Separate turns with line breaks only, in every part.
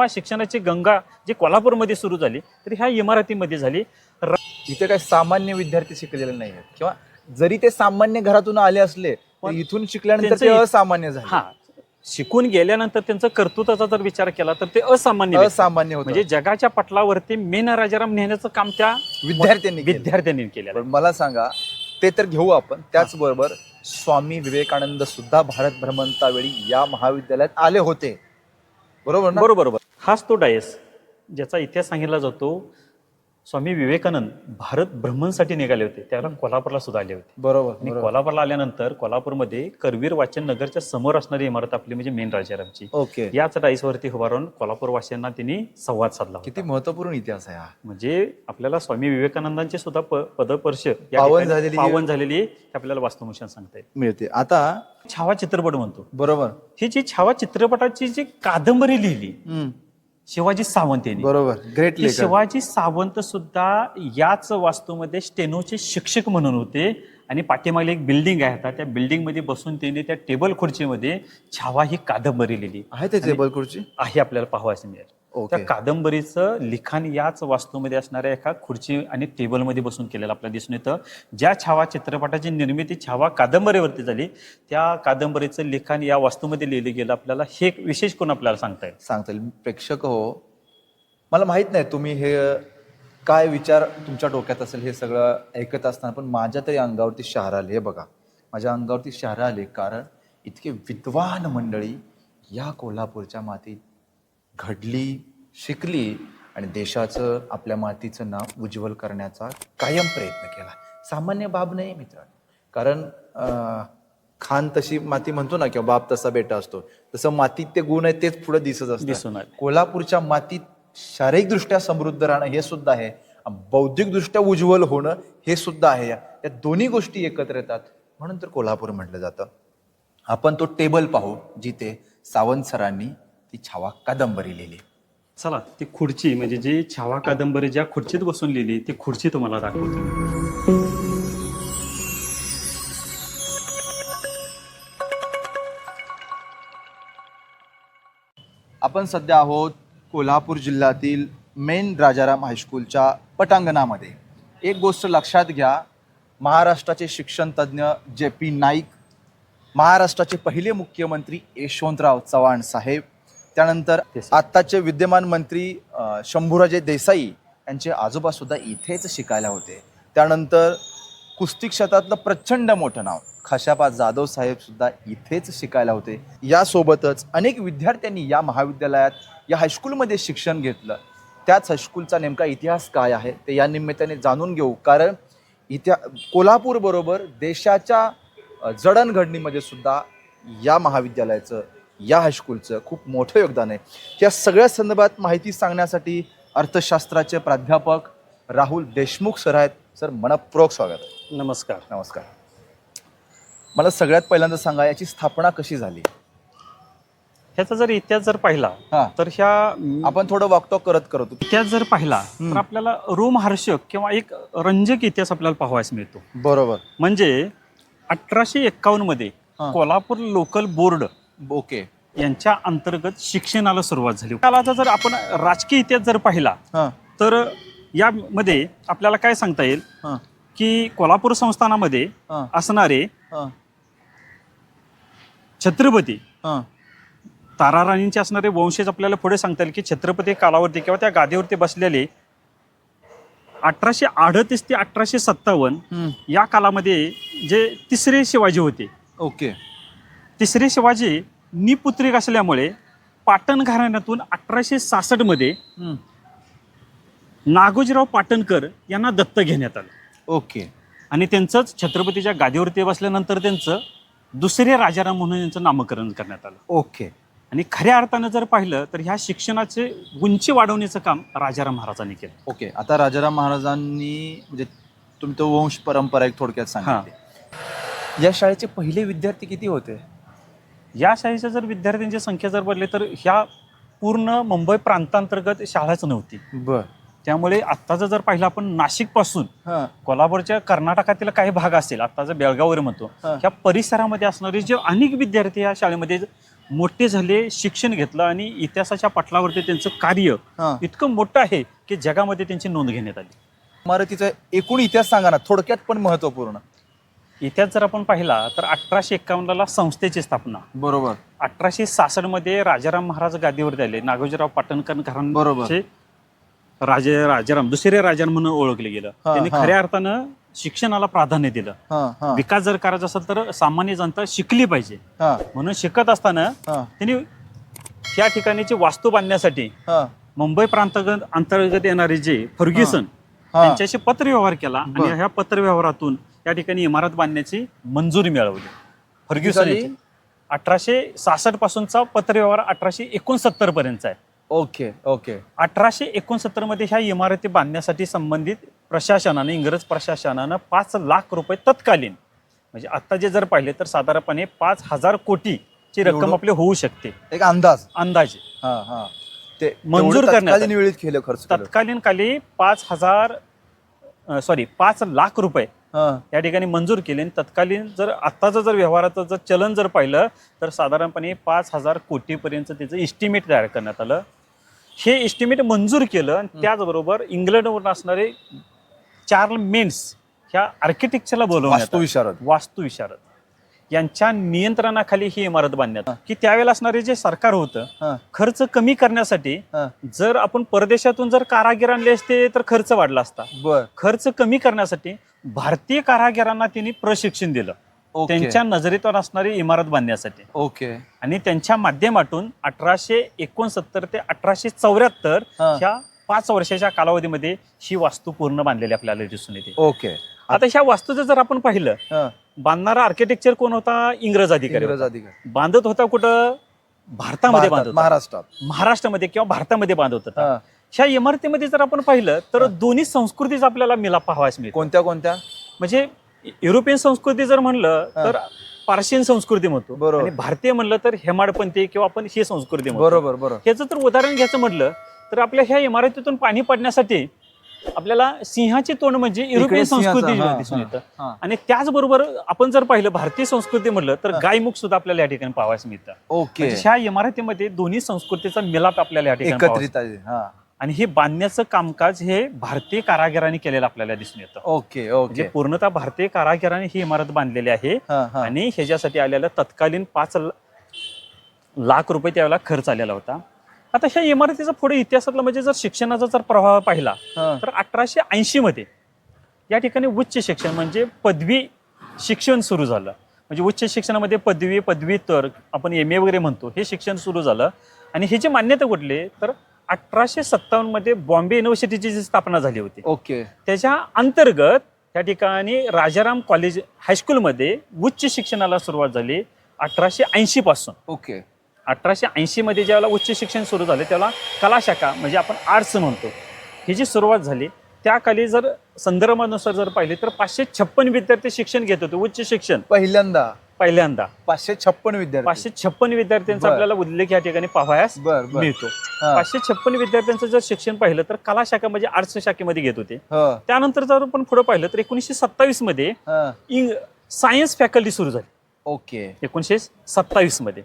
जेव्हा शिक्षणाची गंगा जी कोल्हापूरमध्ये सुरू झाली तर ह्या इमारतीमध्ये झाली.
इथे काही सामान्य विद्यार्थी शिकलेले नाही आहेत. किंवा जरी ते सामान्य घरातून आले असले
पण
इथून शिकल्यानंतर ते असामान्य झाले.
हा. शिकून गेल्यानंतर त्यांचं कर्तृत्वाचा जर विचार केला तर ते असामान्य व्यक्ती.
असामान्य होत.
म्हणजे जगाच्या पटलावरती मेन राजाराम नेण्याचं काम त्या
विद्यार्थ्यांनी केलं.
विद्यार्थ्यांनी केलेलं.
पण मला सांगा ते तर घेऊ आपण. त्याचबरोबर स्वामी विवेकानंद सुद्धा भारत भ्रमंतावेळी या महाविद्यालयात आले होते. बरोबर ना?
बरोबर बरोबर. हाच तो डायस ज्याचा इतिहास सांगितला जातो. स्वामी विवेकानंद भारत भ्रमणसाठी निघाले होते. त्याला कोल्हापूरला सुद्धा आले होते.
बरोबर
आणि. कोल्हापूरला आल्यानंतर कोल्हापूरमध्ये करवीर वाचन नगरच्या समोर असणारी इमारत आपली म्हणजे मेन राजारामची.
ओके.
याच डाईसवरती उभा राहून कोल्हापूर वासियांना त्यांनी संवाद साधला.
किती महत्त्वपूर्ण इतिहास आहे हा.
म्हणजे आपल्याला स्वामी विवेकानंदांचे सुद्धा पदपर्श या
पावन झालेली-
पावन झालेली हे आपल्याला वास्तवमुशान सांगता येईल.
मिळते. आता
छावा चित्रपट म्हणतो.
बरोबर.
ही जी छावा चित्रपटाची जी कादंबरी लिहिली. शिवाजी सावंत यांनी.
बरोबर. ग्रेट
की
लेखक
शिवाजी सावंत सुद्धा याच वास्तूमध्ये स्टेनोचे शिक्षक म्हणून होते. आणि पाठीमागे एक बिल्डिंग आहे आता. त्या बिल्डिंगमध्ये बसून त्यांनी त्या टेबल खुर्चीमध्ये छावा ही कादंबरी लिहिली.
आहे ते टेबल खुर्ची?
आहे आपल्याला पाहावयास मिळेल. त्या कादंबरीचं लिखाण याच वास्तूमध्ये असणाऱ्या एका खुर्ची आणि टेबलमध्ये बसून केलेलं आपल्याला दिसून येतं. ज्या छावा चित्रपटाची निर्मिती छावा कादंबरीवरती झाली त्या कादंबरीचं लिखाण या वास्तूमध्ये लिहिलं गेलं आपल्याला. हे एक विशेष करून आपल्याला सांगता येईल?
सांगता येईल. प्रेक्षक हो. मला माहीत नाही तुम्ही हे काय विचार तुमच्या डोक्यात असेल हे सगळं ऐकत असताना पण माझ्या तरी अंगावरती शहर आले. हे बघा माझ्या अंगावरती शहर आले कारण इतके विद्वान मंडळी या कोल्हापूरच्या मातीत घडली शिकली आणि देशाचं आपल्या मातीचं नाव उज्ज्वल करण्याचा कायम प्रयत्न केला. सामान्य बाब नाही मित्र कारण खान तशी माती म्हणतो ना किंवा बाप तसा बेटा असतो. तसं मातीत ते गुण आहेत तेच पुढे दिसत
आले.
कोल्हापूरच्या मातीत शारीरिकदृष्ट्या समृद्ध राहणं हे सुद्धा आहे. बौद्धिकदृष्ट्या उज्ज्वल होणं हे सुद्धा आहे. या दोन्ही गोष्टी एकत्र येतात. म्हणून तर कोल्हापूर म्हटलं जातं. आपण तो टेबल पाहू जिथे सावंत सरांनी ती छावा कादंबरी लिहिली.
चला ती खुर्ची म्हणजे जी छावा कादंबरी ज्या खुर्चीत बसून लिहिली ती खुर्ची तुम्हाला दाखवतो.
आपण सध्या आहोत कोल्हापूर जिल्ह्यातील मेन राजाराम हायस्कूलच्या पटांगणामध्ये. एक गोष्ट लक्षात घ्या महाराष्ट्राचे शिक्षण तज्ज्ञ जे पी नाईक महाराष्ट्राचे पहिले मुख्यमंत्री यशवंतराव चव्हाण साहेब त्यानंतर. आत्ताचे विद्यमान मंत्री शंभूराजे देसाई यांचे आजोबा सुद्धा इथेच शिकायला होते. त्यानंतर कुस्ती क्षेत्रातलं प्रचंड मोठं नाव खशापा जाधव साहेब सुद्धा इथेच शिकायला होते. यासोबतच अनेक विद्यार्थ्यांनी या महाविद्यालयात या हायस्कूलमध्ये शिक्षण घेतलं. त्याच हायस्कूलचा नेमका इतिहास काय आहे ते या निमित्ताने जाणून घेऊ. कारण इतिहा कोल्हापूर बरोबर देशाच्या जडणघडणीमध्ये सुद्धा या महाविद्यालयाचं या हायस्कूलचं खूप मोठं योगदान आहे. या सगळ्या संदर्भात माहिती सांगण्यासाठी अर्थशास्त्राचे प्राध्यापक राहुल देशमुख सर आहेत. सर मनपूर्वक स्वागत आहे.
नमस्कार.
नमस्कार. मला सगळ्यात पहिल्यांदा सांगा याची स्थापना कशी झाली?
ह्याचा जर इतिहास जर पाहिला
हा.
तर ह्या
आपण थोडं वॉकटॉक करत करत.
इतिहास जर पाहिला. तर आपल्याला रोमहर्षक किंवा एक रंजक इतिहास आपल्याला पाहावयास मिळतो.
बरोबर.
म्हणजे अठराशे एक्कावन्नमध्ये
हा.
Kolhapur local board
okay.
यांच्या अंतर्गत शिक्षणाला सुरुवात झाली. कालाचा जर आपण राजकीय इतिहास जर पाहिला
हां.
तर यामध्ये आपल्याला काय सांगता येईल?
हां.
की कोल्हापूर संस्थानामध्ये
हां.
असणारे
हां.
छत्रपती
हां.
ताराराणींचे असणारे वंशज आपल्याला पुढे सांगता येईल की छत्रपती कालावरती किंवा त्या गादीवरती बसलेले अठराशे अडतीस ते अठराशे सत्तावन्न
हम्म.
या कालामध्ये जे तिसरे शिवाजी होते.
ओके.
तिसरे शिवाजी निपुत्रिक असल्यामुळे पाटण घराण्यातून अठराशे सासष्टमध्ये. नागोजीराव पाटणकर यांना दत्त घेण्यात आलं.
ओके.
आणि त्यांचंच छत्रपतीच्या गादीवरती बसल्यानंतर त्यांचं दुसरे राजाराम म्हणून यांचं नामकरण करण्यात आलं.
ओके.
आणि खऱ्या अर्थानं जर पाहिलं तर ह्या शिक्षणाचे उंची वाढवण्याचं काम राजाराम महाराजांनी केलं.
ओके. आता राजाराम महाराजांनी म्हणजे तुम्ही तो वंश परंपरा एक थोडक्यात सांगितली या शाळेचे पहिले विद्यार्थी किती होते?
या शाळेच्या जर विद्यार्थ्यांची संख्या जर बदली तर ह्या पूर्ण मुंबई प्रांतांतर्गत शाळाच नव्हती.
बर.
त्यामुळे आत्ताचं जर पाहिलं आपण नाशिकपासून
हां.
कोल्हापूरच्या कर्नाटकातील काही भाग असेल आत्ताचं बेळगाव वगैरे म्हणतो
हा.
ह्या परिसरामध्ये असणारे जे अनेक विद्यार्थी या शाळेमध्ये मोठे झाले शिक्षण घेतलं आणि इतिहासाच्या पटलावरती त्यांचं कार्य
हा.
इतकं मोठं आहे की जगामध्ये त्यांची नोंद घेण्यात आली.
इमारतीचा एकूण इतिहास सांगा ना थोडक्यात पण महत्त्वपूर्ण
इतिहास जर आपण पाहिला तर अठराशे एक्कावन्नला संस्थेची स्थापना.
बरोबर.
अठराशे सासष्टमध्ये राजाराम महाराज गादीवरती आले नागोजीराव पाटणकर
बरोबर.
घरांचे राजे राजाराम दुसरे राजाराम म्हणून ओळखले गेलं. त्यांनी. खऱ्या अर्थानं शिक्षणाला प्राधान्य दिलं. विकास जर करायचा असेल तर सामान्य जनता शिकली पाहिजे. म्हणून शिकत असताना त्यांनी या ठिकाणीची वास्तू बांधण्यासाठी मुंबई प्रांतगत अंतर्गत येणारे जे फर्ग्युसन त्यांच्याशी पत्रव्यवहार केला. आणि. ह्या पत्रव्यवहारातून या ठिकाणी इमारत बांधण्याची मंजुरी मिळवली. फर्ग्युसन. अठराशे सासष्ट पासूनचा पत्रव्यवहार अठराशे एकोणसत्तर पर्यंतचा आहे.
Okay okay.
अठराशे एकोणसत्तरमध्ये ह्या इमारती बांधण्यासाठी संबंधित प्रशासनाने इंग्रज प्रशासनानं पाच लाख रुपये तत्कालीन म्हणजे आता जे जर पाहिले तर साधारणपणे पाच हजार कोटीची रक्कम
एवढं?
आपली होऊ शकते.
एक अंदाज?
अंदाजे.
हा हा. ते
मंजूर
तेवढं
करण्यात
तत्कालीन वेळीत केलं खर्च केलं.
तत्कालीन खाली पाच हजार सॉरी पाच लाख रुपये या ठिकाणी मंजूर केले. आणि तत्कालीन जर आत्ताचं जर व्यवहाराचं जर चलन जर पाहिलं तर साधारणपणे पाच हजार कोटीपर्यंत त्याचं इस्टिमेट तयार करण्यात आलं. हे इस्टिमेट मंजूर केलं आणि त्याचबरोबर इंग्लंडवरून असणारे चार्ल मेन्स ह्या आर्किटेक्चरला बोलवण्यात
वास्तू
आलं. यांच्या नियंत्रणाखाली ही इमारत बांधण्यात. की त्यावेळेला असणारे जे सरकार होतं खर्च कमी करण्यासाठी जर आपण परदेशातून जर कारागीर आणले असते तर खर्च वाढला असता. खर्च कमी करण्यासाठी भारतीय कारागिरांना त्यांनी प्रशिक्षण दिलं. त्यांच्या नजरेतून असणारी इमारत बांधण्यासाठी.
ओके.
आणि त्यांच्या माध्यमातून अठराशे एकोणसत्तर ते अठराशे चौऱ्याहत्तर. ह्या पाच वर्षाच्या कालावधीमध्ये ही वास्तू पूर्ण बांधलेली आपल्याला दिसून येते.
ओके.
आता ह्या वास्तूचं जर आपण पाहिलं बांधणारा आर्किटेक्चर कोण होता इंग्रज अधिकारी
इंग्रज. अधिकारी
बांधत होता कुठं भारतामध्ये बांधत.
महाराष्ट्रात
महाराष्ट्रामध्ये किंवा भारतामध्ये बांधत होता. ह्या इमारतीमध्ये जर आपण पाहिलं तर. दोन्ही संस्कृतीचा आपल्याला मिलाप पाहावास मिळतो
कोणत्या कोणत्या
म्हणजे युरोपियन संस्कृती जर म्हणलं. तर पार्शियन संस्कृती म्हणतो
बरोबर.
आणि भारतीय म्हणलं तर हेमाडपंथी किंवा आपण ही संस्कृती
बरोबर बरोबर
ह्याचं तर उदाहरण घ्यायचं म्हटलं तर आपल्या ह्या इमारतीतून पाणी पडण्यासाठी आपल्याला सिंहाचे तोंड म्हणजे युरोपियन संस्कृती दिसून येतं. आणि त्याचबरोबर आपण जर पाहिलं भारतीय संस्कृती म्हणलं तर. गायमुख सुद्धा आपल्याला या ठिकाणी पाहावयास मिळतं.
ओके.
म्हणजे ह्या इमारतीमध्ये दोन्ही संस्कृतीचा मिलाप आपल्याला या ठिकाणी
एकत्रित
आणि हे बांधण्याचं कामकाज हे भारतीय कारागिरांनी केलेलं आपल्याला दिसून येतं.
ओके
म्हणजे
ओके
पूर्णतः भारतीय कारागिरांनी ही इमारत बांधलेली आहे आणि ह्याच्यासाठी आलेला तत्कालीन पाच लाख रुपये त्यावेळेला खर्च आलेला होता. आता ह्या इमारतीचा पुढे इतिहासातला म्हणजे जर शिक्षणाचा जर प्रभाव पाहिला
हा.
तर अठराशे ऐंशी मध्ये या ठिकाणी उच्च शिक्षण म्हणजे पदवी शिक्षण सुरू झालं. म्हणजे उच्च शिक्षणामध्ये पदवी पदव्युत्तर आपण एम ए वगैरे म्हणतो हे शिक्षण सुरू झालं. आणि ह्याची मान्यता कुठली तर अठराशे सत्तावन्नमध्ये बॉम्बे युनिव्हर्सिटीची जी स्थापना झाली होती.
ओके.
त्याच्या अंतर्गत त्या ठिकाणी राजाराम कॉलेज हायस्कूलमध्ये उच्च शिक्षणाला सुरुवात झाली अठराशे ऐंशी पासून.
ओके.
अठराशे ऐंशी मध्ये ज्यावेळेला उच्च शिक्षण सुरू झाले त्याला कला शाखा म्हणजे आपण आर्ट्स म्हणतो ही जी सुरुवात झाली त्या खाली जर संदर्भानुसार जर पाहिले तर पाचशे छप्पन विद्यार्थी शिक्षण घेत होते उच्च शिक्षण.
पहिल्यांदा.
पहिल्यांदा.
पाचशे छप्पन विद्यार्थी.
पाचशे छप्पन विद्यार्थ्यांचा
बर.
आपल्याला उल्लेख या ठिकाणी
बर बर.
मिळतो.
हा.
पाचशे छप्पन विद्यार्थ्यांचं जर शिक्षण पाहिलं तर कला शाखा म्हणजे आर्ट्स शाखेमध्ये घेत होते.
हा,
त्यानंतर जर आपण पुढे पाहिलं तर एकोणीसशे सत्तावीसमध्ये
हा.
इंग सायन्स फॅकल्टी सुरू झाली.
ओके.
एकोणीसशे सत्तावीसमध्ये.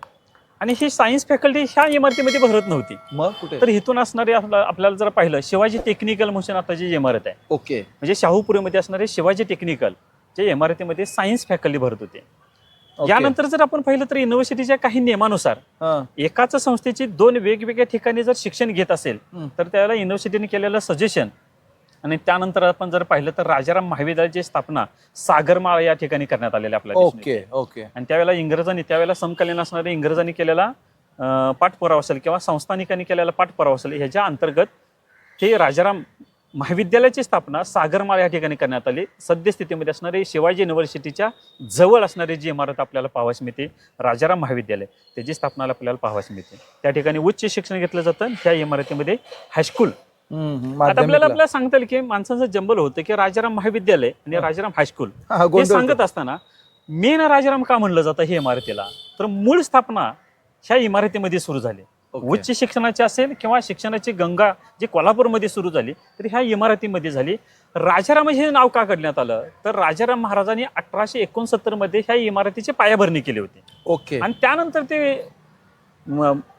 आणि ही सायन्स फॅकल्टी ह्या इमारतीमध्ये भरत नव्हती.
मग कुठे?
तर इथून असणारे आपला- आपल्याला जर पाहिलं शिवाजी टेक्निकल म्हणून आता जी इमारत आहे.
ओके.
म्हणजे शाहूपुरीमध्ये असणारे शिवाजी टेक्निकल जे इमारतीमध्ये सायन्स फॅकल्टी भरत होते. यानंतर जर आपण पाहिलं तर युनिव्हर्सिटीच्या काही नियमानुसार
हा,
एकाच संस्थेची दोन वेगवेगळ्या ठिकाणी जर शिक्षण घेत असेल. तर त्याला युनिव्हर्सिटीने केलेलं सजेशन आणि त्यानंतर आपण जर पाहिलं तर राजाराम महाविद्यालयाची स्थापना सागरमाळा या ठिकाणी करण्यात आलेली आपल्याला दिसून
ओके
येते.
ओके.
आणि त्यावेळेला इंग्रजांनी त्यावेळेला समकालीन असणारे इंग्रजांनी केलेला अं, पाठपुरावा असेल किंवा संस्थानिकांनी केलेला पाठपुरावा असेल ह्याच्या अंतर्गत हे राजाराम महाविद्यालयाची स्थापना सागरमाळा या ठिकाणी करण्यात आली. सद्यस्थितीमध्ये असणारे शिवाजी युनिव्हर्सिटीच्या जवळ असणारी जी इमारत आपल्याला पाहावयास मिळते राजाराम महाविद्यालय. त्याची स्थापना आपल्याला पाहावयास मिळते. त्या ठिकाणी उच्च शिक्षण घेतलं जातं. ह्या इमारतीमध्ये हायस्कूल आता आपल्याला. आपल्याला सांगता येईल की माणसाचं जंबल होतं की राजाराम महाविद्यालय आणि. राजाराम हायस्कूल
हा,
सांगत असताना मेन राजाराम का म्हणलं जातं हे इमारतीला? तर मूळ स्थापना ह्या इमारतीमध्ये सुरू झाली. उच्च शिक्षणाची असेल किंवा शिक्षणाची गंगा जी कोल्हापूरमध्ये सुरू झाली तर ह्या इमारतीमध्ये झाली. राजाराम हे नाव का काढण्यात आलं? तर राजाराम महाराजांनी अठराशे एकोणसत्तरमध्ये ह्या इमारतीची पायाभरणी केली होती.
ओके.
आणि त्यानंतर ते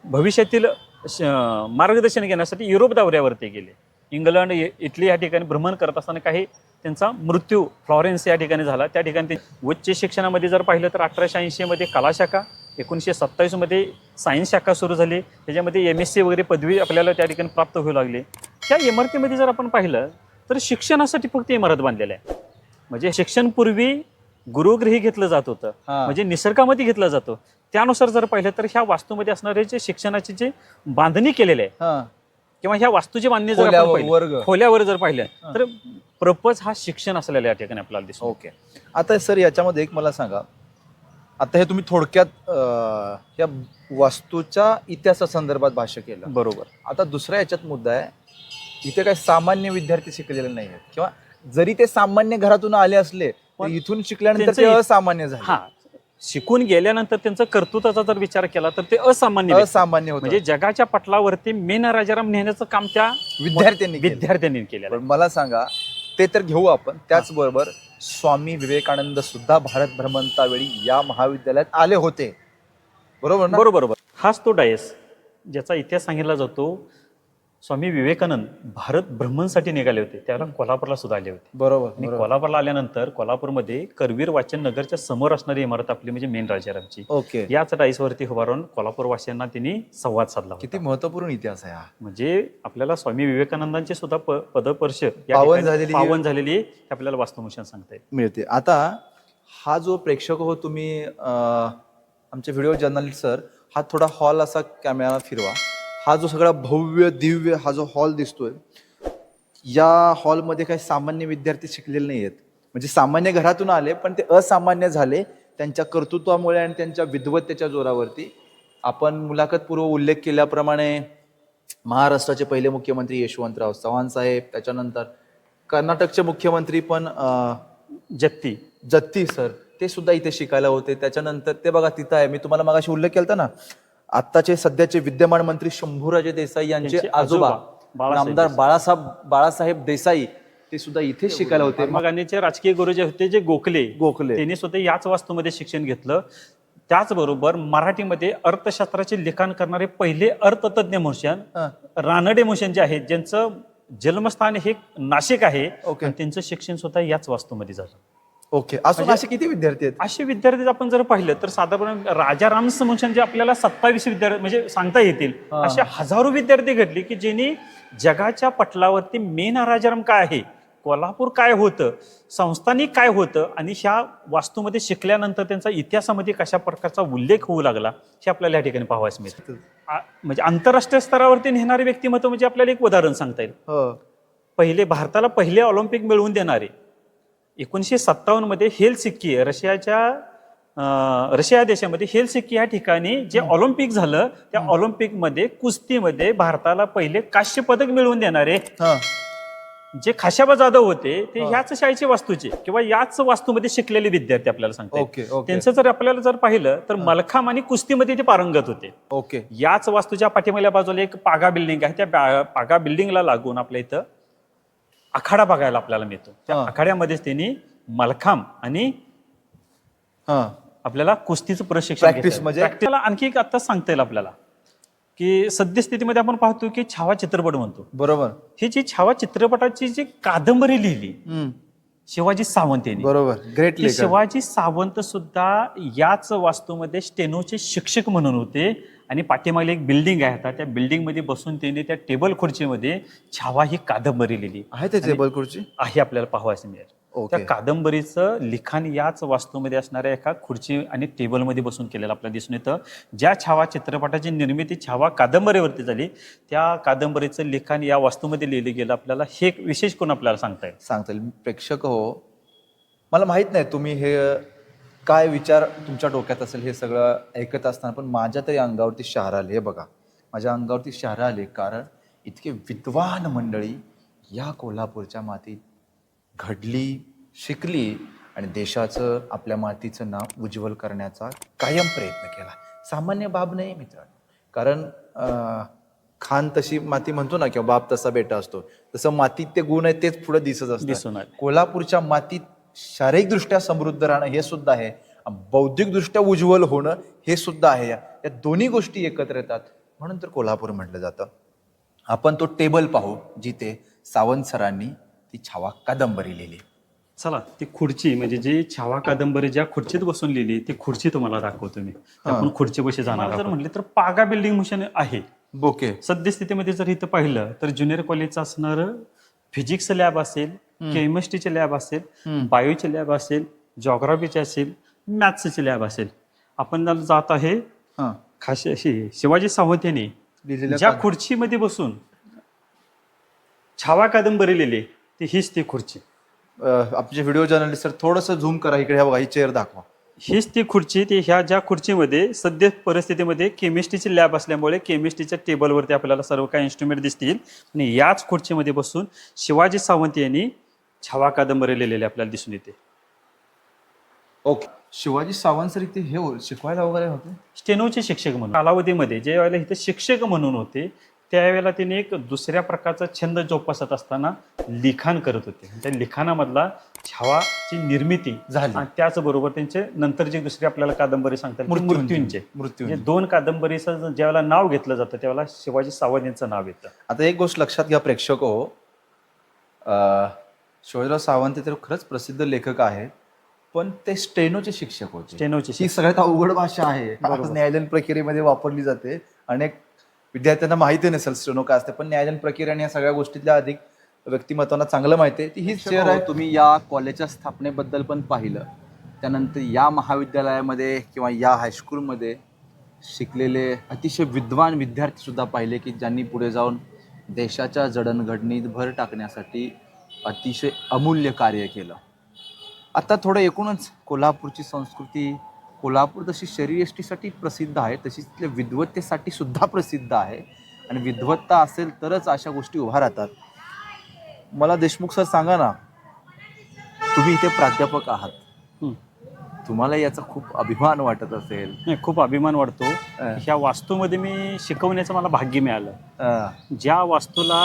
भविष्यातील श- मार्गदर्शन घेण्यासाठी युरोप दौऱ्यावरती गेले. इंग्लंड इटली या ठिकाणी भ्रमण करत असताना काही त्यांचा मृत्यू फ्लॉरेन्स या ठिकाणी झाला. त्या ठिकाणी ते उच्च शिक्षणामध्ये जर पाहिलं तर अठराशे ऐंशीमध्ये कला शाखा एकोणीसशे सत्तावीसमध्ये सायन्स शाखा सुरू झाली. त्याच्यामध्ये एम एस सी वगैरे पदवी आपल्याला त्या ठिकाणी प्राप्त होऊ लागली. त्या इमारतीमध्ये जर आपण पाहिलं तर शिक्षणासाठी फक्त इमारत बांधलेली आहे. म्हणजे शिक्षणपूर्वी गुरुगृही घेतलं जात होतं.
हा.
म्हणजे निसर्गामध्ये घेतलं जातं. त्यानुसार जर पाहिलं तर ह्या वास्तूमध्ये असणारे जे शिक्षणाची जे बांधणी केलेली आहे
हा.
किंवा ह्या वास्तूची बांधणी जर आपण
खोल्या
पाहिली,
वर्ग.
खोल्यावर जर पाहिलं. तर प्रपज हा शिक्षण असलेला या ठिकाणी आपल्याला दिसतो.
ओके. आता सर याच्यामध्ये एक मला सांगा. आता हे तुम्ही थोडक्यात अं, या वास्तूच्या इतिहासासंदर्भात भाष्य केलं.
बरोबर.
आता दुसरा याच्यात मुद्दा आहे इथे काही सामान्य विद्यार्थी शिकलेले नाही आहेत किंवा जरी ते सामान्य घरातून आले असले
पण
इथून शिकल्यानंतर ते असामान्य झाले.
हा. शिकून गेल्यानंतर त्यांचं कर्तृत्वाचा जर विचार केला तर ते असामान्य व्यक्ती.
असामान्य होत.
म्हणजे जगाच्या पटलावरती मेन राजाराम नेण्याचं काम त्या
विद्यार्थ्यांनी केलं.
विद्यार्थ्यांनी केलेलं
पण. मला सांगा ते तर घेऊ आपण. त्याचबरोबर स्वामी विवेकानंद सुद्धा भारत भ्रमंतावेळी या महाविद्यालयात आले होते. बरोबर ना?
बरोबर बरोबर. हाच तो डायस ज्याचा इतिहास सांगितला जातो. स्वामी विवेकानंद भारत भ्रमणसाठी निघाले होते. त्याला कोल्हापूरला सुद्धा आले होते.
बरोबर
आणि
बरोबर.
कोल्हापूरला आल्यानंतर कोल्हापूरमध्ये करवीर वाचन नगरच्या समोर असणारी इमारत आपली म्हणजे मेन राजारामची.
ओके.
याच डाईसवरती उभा राहून कोल्हापूर वासियांना त्यांनी संवाद साधला होता.
किती महत्त्वपूर्ण इतिहास आहे हा.
म्हणजे आपल्याला स्वामी विवेकानंदांचे सुद्धा प- पदपर्श या
पावन
ठिकाणी
झालेली-
पावन झालेली हे आपल्याला वास्तवमुशन सांगता येईल.
मिळते. आता हा जो प्रेक्षक हो तुम्ही अं, आमचे व्हिडिओ जर्नलिस्ट सर हा थोडा हॉल असा कॅमेरा फिरवा. हा जो सगळा भव्य दिव्य हा जो हॉल दिसतोय या हॉलमध्ये काही सामान्य विद्यार्थी शिकलेले नाही आहेत म्हणजे सामान्य घरातून आले पण ते असामान्य झाले त्यांच्या कर्तृत्वामुळे आणि त्यांच्या विद्वत्तेच्या जोरावरती. आपण मुलाखतपूर्व उल्लेख केल्याप्रमाणे महाराष्ट्राचे पहिले मुख्यमंत्री यशवंतराव चव्हाण साहेब त्याच्यानंतर कर्नाटकचे मुख्यमंत्री पण
जत्ती
जत्ती सर ते सुद्धा इथे शिकायला होते. त्याच्यानंतर ते बघा तिथं आहे. मी तुम्हाला मगाशी उल्लेख केला ना आत्ताचे सध्याचे विद्यमान मंत्री शंभूराजे देसाई यांचे आजोबा
आजोबा, बाळासाहेब
बाळासाहेब बाळासाहेब देसाई ते सुद्धा इथे शिकायला होते.
महात्मा गांधीचे राजकीय गुरु जे होते जे गोखले
गोखले.
त्यांनी सुद्धा याच वास्तूमध्ये शिक्षण घेतलं. त्याचबरोबर मराठीमध्ये अर्थशास्त्राचे लिखाण करणारे पहिले अर्थतज्ञ मोशन रानडे मोशन जे आहेत ज्यांचं जन्मस्थान हे नाशिक आहे त्यांचं शिक्षण सुद्धा याच वास्तूमध्ये झालं.
ओके. असून
म्हणजे-
असे किती विद्यार्थी आहेत?
असे विद्यार्थी आपण जर पाहिलं तर साधारण राजा राम समोशन जे आपल्याला सत्तावीस विद्यार्थी म्हणजे सांगता येतील
हा.
असे हजारो विद्यार्थी घडले की ज्यांनी जगाच्या पटलावरती मेन राजाराम काय आहे कोल्हापूर काय होतं संस्थानिक काय होतं आणि ह्या वास्तूमध्ये शिकल्यानंतर त्यांचा इतिहासामध्ये कशा प्रकारचा उल्लेख होऊ लागला हे आपल्याला या ठिकाणी पाहावयास मिळतं आ- म्हणजे आंतरराष्ट्रीय स्तरावरती नेणारे व्यक्तिमत्व म्हणजे आपल्याला एक उदाहरण सांगता येईल.
हो.
पहिले भारताला पहिले ऑलिम्पिक मिळवून देणारे एकोणीसशे सत्तावन्नमध्ये हेलसिक्की रशियाच्या रशिया देशामध्ये हेलसिक्की या ठिकाणी जे ऑलिम्पिक झालं त्या ऑलिम्पिकमध्ये कुस्तीमध्ये भारताला पहिले काश्य पदक मिळवून देणारे जे खाशाबा जाधव होते ते
हा.
याच शाळेचे वास्तूचे किंवा याच वास्तूमध्ये शिकलेले विद्यार्थी आपल्याला सांगतात
ओके ओके.
त्यांचं जर आपल्याला जर पाहिलं तर मलखाम आणि कुस्तीमध्ये ते पारंगत होते.
ओके.
याच वास्तूच्या पाठीमागल्या बाजूला एक पागा बिल्डिंग आहे. त्या पागा बिल्डिंगला लागून आपल्या इथं आखाडा बघायला आपल्याला मिळतो. त्या. आखाड्यामध्येच त्यांनी मलखाम आणि
हा.
आपल्याला कुस्तीचं प्रशिक्षण.
म्हणजे?
आणखी एक आता सांगता येईल आपल्याला की सद्यस्थितीमध्ये आपण पाहतो की छावा चित्रपट म्हणतो.
बरोबर.
ही जी छावा चित्रपटाची जी कादंबरी लिहिली शिवाजी सावंत यांनी.
बरोबर. ग्रेट
शिवाजी सावंत सुद्धा याच वास्तूमध्ये स्टेनोचे शिक्षक म्हणून होते. आणि पाठीमागे एक बिल्डिंग आहे आता. त्या बिल्डिंगमध्ये बसून त्यांनी त्या टेबल खुर्चीमध्ये छावा ही कादंबरी लिहिली
आहे ते टेबल खुर्ची?
आहे आपल्याला पाहावयास मिळेल. त्या कादंबरीचं लिखाण याच वास्तूमध्ये असणाऱ्या एका खुर्ची आणि टेबलमध्ये बसून केलेलं आपल्याला दिसून येतं. ज्या छावा चित्रपटाची निर्मिती छावा कादंबरीवरती झाली त्या कादंबरीचं लिखाण या वास्तूमध्ये लिहिलं गेलं आपल्याला. हे एक विशेष कोण आपल्याला सांगता येईल?
सांगता येईल. प्रेक्षक हो. मला माहीत नाही तुम्ही हे काय विचार तुमच्या डोक्यात असेल हे सगळं ऐकत असताना? पण माझ्या तरी अंगावरती शहर आले हे बघा. माझ्या अंगावरती शहर आले कारण इतके विद्वान मंडळी या कोल्हापूरच्या मातीत घडली शिकली आणि देशाचं आपल्या मातीचं नाव उज्ज्वल करण्याचा कायम प्रयत्न केला. सामान्य बाब नाही मित्रांनो. कारण खान तशी माती म्हणतो ना किंवा बाप तसा बेटा असतो. तसं मातीत ते गुण आहेत तेच पुढे दिसत असतात. कोल्हापूरच्या मातीत शारीरिकदृष्ट्या समृद्ध राहणं हे सुद्धा आहे. बौद्धिकदृष्ट्या उज्ज्वल होणं हे सुद्धा आहे. या या दोन्ही गोष्टी एकत्र येतात. म्हणून तर कोल्हापूर म्हटलं जातं. आपण तो टेबल पाहू जिथे सावंत सरांनी ती छावा कादंबरी लिहिली.
चला ती खुर्ची म्हणजे जी छावा कादंबरी ज्या खुर्चीत बसून लिहिली ती खुर्ची तुम्हाला दाखवतो मी. आपण खुर्ची बशी जाणार जर म्हटले तर पागा बिल्डिंग मोशन आहे.
बोके
सद्यस्थितीमध्ये जर इथं पाहिलं तर ज्युनियर कॉलेजचं असणार फिजिक्स लॅब असेल केमिस्ट्रीचे लॅब असेल बायोचे लॅब असेल जॉग्राफीचे असेल मॅथ्सचे लॅब असेल. आपण जात आहे
हां.
खास अशी शिवाजी सावंत यांनी ज्या खुर्चीमध्ये बसून छावा कादंबरी लिहिली ती हीच ती खुर्ची.
आमचे व्हिडिओ जर्नलिस्ट सर थोडंसं झूम करा इकडे बघा ही चेअर दाखवा.
हीच ती खुर्ची ती ह्या ज्या खुर्चीमध्ये सद्य परिस्थितीमध्ये केमिस्ट्रीची लॅब असल्यामुळे केमिस्ट्रीच्या टेबलवरती आपल्याला सर्व काही इन्स्ट्रुमेंट दिसतील. आणि याच खुर्चीमध्ये बसून शिवाजी सावंत यांनी छावा कादंबरी लिहिलेली आपल्याला दिसून येते.
ओके. शिवाजी सावंत सर इथे हे शिकवायला वगैरे होते?
स्टेनोचे शिक्षक म्हणून कालावधीमध्ये ज्या वेळेला इथे शिक्षक म्हणून होते त्यावेळेला त्यांनी एक दुसऱ्या प्रकारचा छंद जोपासत असताना लिखाण करत होते. त्या लिखाणामधला छावाची निर्मिती
झाली.
आणि त्याचबरोबर त्यांचे नंतर जे दुसरी आपल्याला कादंबरी सांगतात. मृत्यूंचे
मृत्युंजय.
म्हणजे दोन कादंबरीचं ज्यावेळेला नाव घेतलं जातं त्यावेळेला शिवाजी सावंत यांचं नाव येतं.
आता एक गोष्ट लक्षात घ्या प्रेक्षक हो. अं, शिवाजीराव सावंत हे तर खरंच प्रसिद्ध लेखक आहेत पण ते स्टेनोचे शिक्षक होते.
स्टेनोचे
ही सगळ्यात अवघड भाषा आहे. आज न्यायालयीन प्रक्रियेमध्ये वापरली जाते. अनेक विद्यार्थ्यांना माहिती नसेल स्टेनो काय असते पण न्यायालयीन प्रक्रिया आणि या सगळ्या गोष्टीतल्या अधिक व्यक्तिमत्वांना चांगलं माहिती आहे. ती हीच चेअर आहे.
तुम्ही या कॉलेजच्या स्थापनेबद्दल पण पाहिलं. त्यानंतर या महाविद्यालयामध्ये किंवा या हायस्कूलमध्ये शिकलेले अतिशय विद्वान विद्यार्थी सुद्धा पाहिले की ज्यांनी पुढे जाऊन देशाच्या जडणघडणीत भर टाकण्यासाठी अतिशय अमूल्य कार्य केलं. आता थोडं एकूणच कोल्हापूरची संस्कृती कोल्हापूर जशी शरीरयष्टीसाठी प्रसिद्ध आहे तशी तिथल्या विद्वत्तेसाठी सुद्धा प्रसिद्ध आहे. आणि विद्वत्ता असेल तरच अशा गोष्टी उभा राहतात.
मला देशमुख सर सांगा ना
तुम्ही इथे प्राध्यापक आहात. तुम्हाला याचा खूप अभिमान वाटत असेल.
खूप अभिमान वाटतो. ह्या वास्तूमध्ये मी शिकवण्याचं मला भाग्य मिळालं. ज्या वास्तूला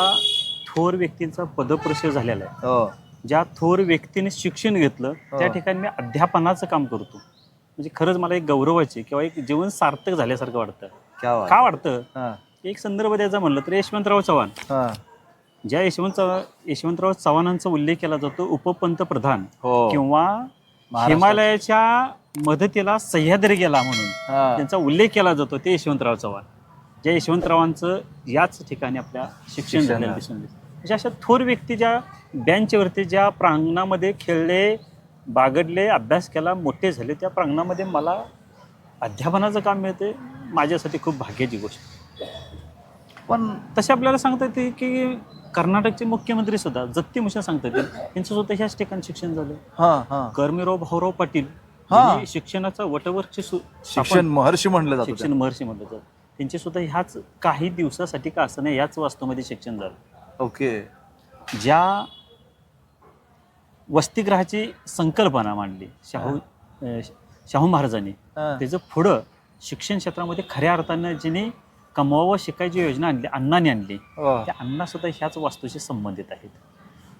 थोर व्यक्तींचा पदप्रवेश झालेला आहे
हो.
ज्या थोर व्यक्तीने शिक्षण घेतलं त्या
हो.
ठिकाणी मी अध्यापनाचं काम करतो म्हणजे खरंच मला एक गौरवाचे किंवा एक जीवन सार्थक झाल्यासारखं वाटतं
क्या बात.
का वाटतं
हां,
एक संदर्भ द्यायचा म्हणलं तर यशवंतराव चव्हाण
हां.
ज्या यशवंत यशवंतराव चव्हाणांचा उल्लेख केला जातो उपपंतप्रधान
हो
किंवा
महाराष्ट्रात.
हिमालयाच्या मदतीला सह्याद्री गेला म्हणून
हां.
त्यांचा उल्लेख केला जातो ते यशवंतराव चव्हाण ज्या यशवंतरावांचं याच ठिकाणी आपल्या शिक्षण
शिक्षण
झालेलं
झालं.
दिसून येतं म्हणजे अशा थोर व्यक्ती ज्या बेंचवरती ज्या प्रांगणामध्ये खेळले बागडले अभ्यास केला मोठे झाले त्या प्रांगणामध्ये मला अध्यापनाचं काम मिळते माझ्यासाठी खूप भाग्याची गोष्ट.
पण
तसे आपल्याला सांगता येते की कर्नाटकचे मुख्यमंत्री सुद्धा जत्ती मिशन सांगता येतील त्यांचं सुद्धा ह्याच ठिकाणी शिक्षण झालं. कर्मीराव भाऊराव पाटील
हा.
शिक्षणाचा वटवर्क्ष सु-
शिक्षण महर्षी म्हणलं जातं
शिक्षण महर्षी म्हणलं जातं. त्यांचे सुद्धा ह्याच काही दिवसासाठी का असं नाही याच वास्तूमध्ये शिक्षण झालं.
ओके.
ज्या वसतिगृहाची संकल्पना मांडली शाहू अं, शाहू महाराजांनी
हां.
त्याचं पुढं शिक्षण क्षेत्रामध्ये खऱ्या अर्थानं जिने कमवावं शिकायची योजना आणली अण्णांनी आणली. त्या अण्णा सुद्धा ह्याच वास्तूशी संबंधित आहेत.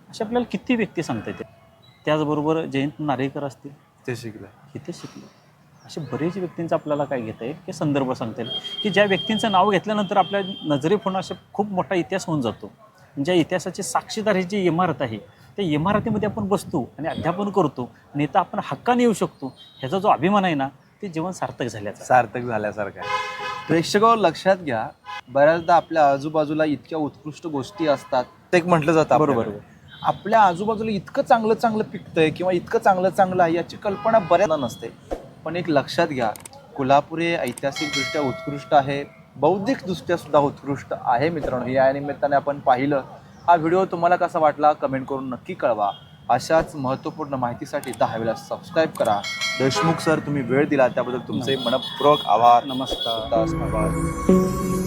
अशा आपल्याला किती व्यक्ती सांगता येते त्याचबरोबर जयंत नार्वेकर असतील.
ते शिकलं.
इथे शिकले. असे बरेच व्यक्तींचा आपल्याला काय घेता येईल? की संदर्भ सांगता येईल? की ज्या व्यक्तींचं नाव घेतल्यानंतर आपल्या नजरेपुढं असे खूप मोठा इतिहास होऊन जातो. ज्या इतिहासाची साक्षीदार ही जी इमारत आहे त्या इमारतीमध्ये आपण बसतो आणि अध्यापन करतो आणि इथं आपण हक्काने येऊ शकतो ह्याचा जो अभिमान आहे ना ते जीवन सार्थक झाल्याचा
सार्थक झाल्यासारखं आहे. प्रेक्षकावर लक्षात घ्या बऱ्याचदा आपल्या आजूबाजूला इतक्या उत्कृष्ट गोष्टी असतात ते एक म्हटलं जातं
बरोबर.
आपल्या आजूबाजूला इतकं चांगलं चांगलं पिकतंय किंवा इतकं चांगलं चांगलं आहे याची कल्पना बऱ्याचदा नसते. पण एक लक्षात घ्या कोल्हापूर हे ऐतिहासिकदृष्ट्या उत्कृष्ट आहे बौद्धिकदृष्ट्या सुद्धा उत्कृष्ट आहे मित्रांनो. या निमित्ताने आपण पाहिलं. हा व्हिडिओ तुम्हाला कसा वाटला कमेंट करून नक्की कळवा. अशाच महत्त्वपूर्ण माहितीसाठी दहा वेळा सबस्क्राईब करा. देशमुख सर तुम्ही वेळ दिला त्याबद्दल तुमचे मनपूर्वक आभार.
नमस्कार.